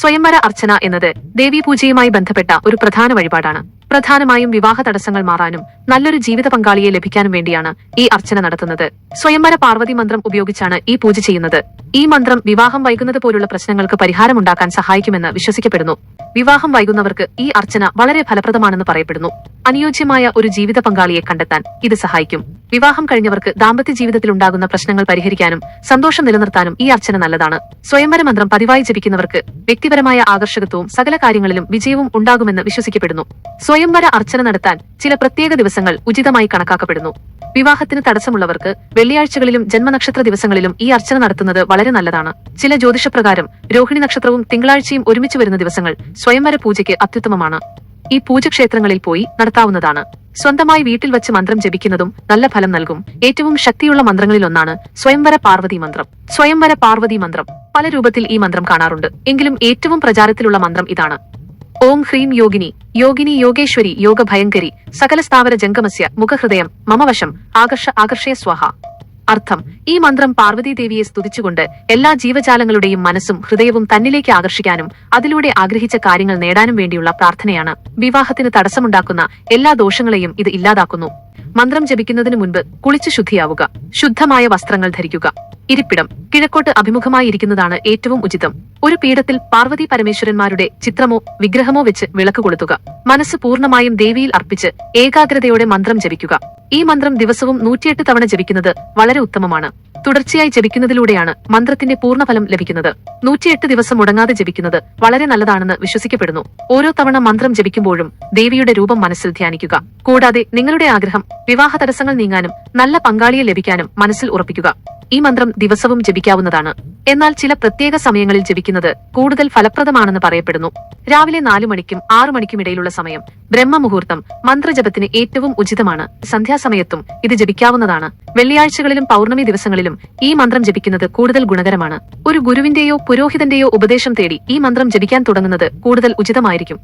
സ്വയംവര അർച്ചന എന്നത് ദേവീപൂജയുമായി ബന്ധപ്പെട്ട ഒരു പ്രധാന വഴിപാടാണ്. പ്രധാനമായും വിവാഹ തടസ്സങ്ങൾ മാറാനും നല്ലൊരു ജീവിത പങ്കാളിയെ ലഭിക്കാനും വേണ്ടിയാണ് ഈ അർച്ചന നടത്തുന്നത്. സ്വയംവര പാർവതി മന്ത്രം ഉപയോഗിച്ചാണ് ഈ പൂജ ചെയ്യുന്നത്. ഈ മന്ത്രം വിവാഹം വൈകുന്നത് പോലുള്ള പ്രശ്നങ്ങൾക്ക് പരിഹാരമുണ്ടാക്കാൻ സഹായിക്കുമെന്ന് വിശ്വസിക്കപ്പെടുന്നു. വിവാഹം വൈകുന്നവർക്ക് ഈ അർച്ചന വളരെ ഫലപ്രദമാണെന്ന് പറയപ്പെടുന്നു. അനുയോജ്യമായ ഒരു ജീവിത പങ്കാളിയെ കണ്ടെത്താൻ ഇത് സഹായിക്കും. വിവാഹം കഴിഞ്ഞവർക്ക് ദാമ്പത്യ ജീവിതത്തിൽ ഉണ്ടാകുന്ന പ്രശ്നങ്ങൾ പരിഹരിക്കാനും സന്തോഷം നിലനിർത്താനും ഈ അർച്ചന നല്ലതാണ്. സ്വയംവര മന്ത്രം പതിവായി ജപിക്കുന്നവർക്ക് വ്യക്തിപരമായ ആകർഷകത്വവും സകല കാര്യങ്ങളിലും വിജയവും ഉണ്ടാകുമെന്ന് വിശ്വസിക്കപ്പെടുന്നു. സ്വയംവര അർച്ചന നടത്താൻ ചില പ്രത്യേക ദിവസങ്ങൾ ഉചിതമായി കണക്കാക്കപ്പെടുന്നു. വിവാഹത്തിന് തടസ്സമുള്ളവർക്ക് വെള്ളിയാഴ്ചകളിലും ജന്മനക്ഷത്ര ദിവസങ്ങളിലും ഈ അർച്ചന നടത്തുന്നത് വളരെ നല്ലതാണ്. ചില ജ്യോതിഷപ്രകാരം രോഹിണി നക്ഷത്രവും തിങ്കളാഴ്ചയും ഒരുമിച്ച് വരുന്ന ദിവസങ്ങൾ സ്വയംവര പൂജയ്ക്ക് അത്യുത്തമമാണ്. ഈ പൂജക്ഷേത്രങ്ങളിൽ പോയി നടത്താവുന്നതാണ്. സ്വന്തമായി വീട്ടിൽ വച്ച് മന്ത്രം ജപിക്കുന്നതും നല്ല ഫലം നൽകും. ഏറ്റവും ശക്തിയുള്ള മന്ത്രങ്ങളിലൊന്നാണ് സ്വയംവര പാർവതി മന്ത്രം. സ്വയംവര പാർവതി മന്ത്രം. പല രൂപത്തിൽ ഈ മന്ത്രം കാണാറുണ്ട്. എങ്കിലും ഏറ്റവും പ്രചാരത്തിലുള്ള മന്ത്രം ഇതാണ്. ഓം ഹ്രീം യോഗിനി. യോഗിനി യോഗേശ്വരി യോഗ ഭയങ്കരി സകല സ്ഥാവര ജംഗമസ്യ മുഖഹൃദയം മമവശം. ആകർഷ ആകർഷയ സ്വാഹ. അർത്ഥം. ഈ മന്ത്രം പാർവതി ദേവിയെ സ്തുതിച്ചുകൊണ്ട് എല്ലാ ജീവജാലങ്ങളുടെയും മനസ്സും ഹൃദയവും തന്നിലേക്ക് ആകർഷിക്കാനും അതിലൂടെ ആഗ്രഹിച്ച കാര്യങ്ങൾ നേടാനും വേണ്ടിയുള്ള പ്രാർത്ഥനയാണ്. വിവാഹത്തിന് തടസ്സമുണ്ടാക്കുന്ന എല്ലാ ദോഷങ്ങളെയും ഇത് ഇല്ലാതാക്കുന്നു. മന്ത്രം ജപിക്കുന്നതിനു മുൻപ് കുളിച്ചു ശുദ്ധിയാവുക. ശുദ്ധമായ വസ്ത്രങ്ങൾ ധരിക്കുക. ഇരിപ്പിടം. കിഴക്കോട്ട് അഭിമുഖമായിരിക്കുന്നതാണ് ഏറ്റവും ഉചിതം. ഒരു പീഠത്തിൽ പാർവതി പരമേശ്വരന്മാരുടെ ചിത്രമോ വിഗ്രഹമോ വെച്ച് വിളക്ക് കൊളുത്തുക. മനസ്സ് പൂർണമായും ദേവിയിൽ അർപ്പിച്ച് ഏകാഗ്രതയോടെ മന്ത്രം ജപിക്കുക. ഈ മന്ത്രം ദിവസവും നൂറ്റിയെട്ട് തവണ ജപിക്കുന്നത് വളരെ ഉത്തമമാണ്. തുടർച്ചയായി ജപിക്കുന്നതിലൂടെയാണ് മന്ത്രത്തിന്റെ പൂർണഫലം ലഭിക്കുന്നത്. നൂറ്റിയെട്ട് ദിവസം മുടങ്ങാതെ ജപിക്കുന്നത് വളരെ നല്ലതാണെന്ന് വിശ്വസിക്കപ്പെടുന്നു. ഓരോ തവണ മന്ത്രം ജപിക്കുമ്പോഴും ദേവിയുടെ രൂപം മനസ്സിൽ ധ്യാനിക്കുക. കൂടാതെ നിങ്ങളുടെ ആഗ്രഹം വിവാഹ തടസ്സങ്ങൾ നീങ്ങാനും നല്ല പങ്കാളിയെ ലഭിക്കാനും മനസ്സിൽ ഉറപ്പിക്കുക. ഈ മന്ത്രം ദിവസവും ജപിക്കാവുന്നതാണ്. എന്നാൽ ചില പ്രത്യേക സമയങ്ങളിൽ ജപിക്കുന്നത് കൂടുതൽ ഫലപ്രദമാണെന്ന് പറയപ്പെടുന്നു. രാവിലെ നാലു മണിക്കും ആറു മണിക്കും ഇടയിലുള്ള സമയം ബ്രഹ്മമുഹൂർത്തം മന്ത്രജപത്തിന് ഏറ്റവും ഉചിതമാണ്. സന്ധ്യാസമയത്തും ഇത് ജപിക്കാവുന്നതാണ്. വെള്ളിയാഴ്ചകളിലും പൗർണമി ദിവസങ്ങളിലും ഈ മന്ത്രം ജപിക്കുന്നത് കൂടുതൽ ഗുണകരമാണ്. ഒരു ഗുരുവിന്റെയോ പുരോഹിതന്റെയോ ഉപദേശം തേടി ഈ മന്ത്രം ജപിക്കാൻ തുടങ്ങുന്നത് കൂടുതൽ ഉചിതമായിരിക്കും.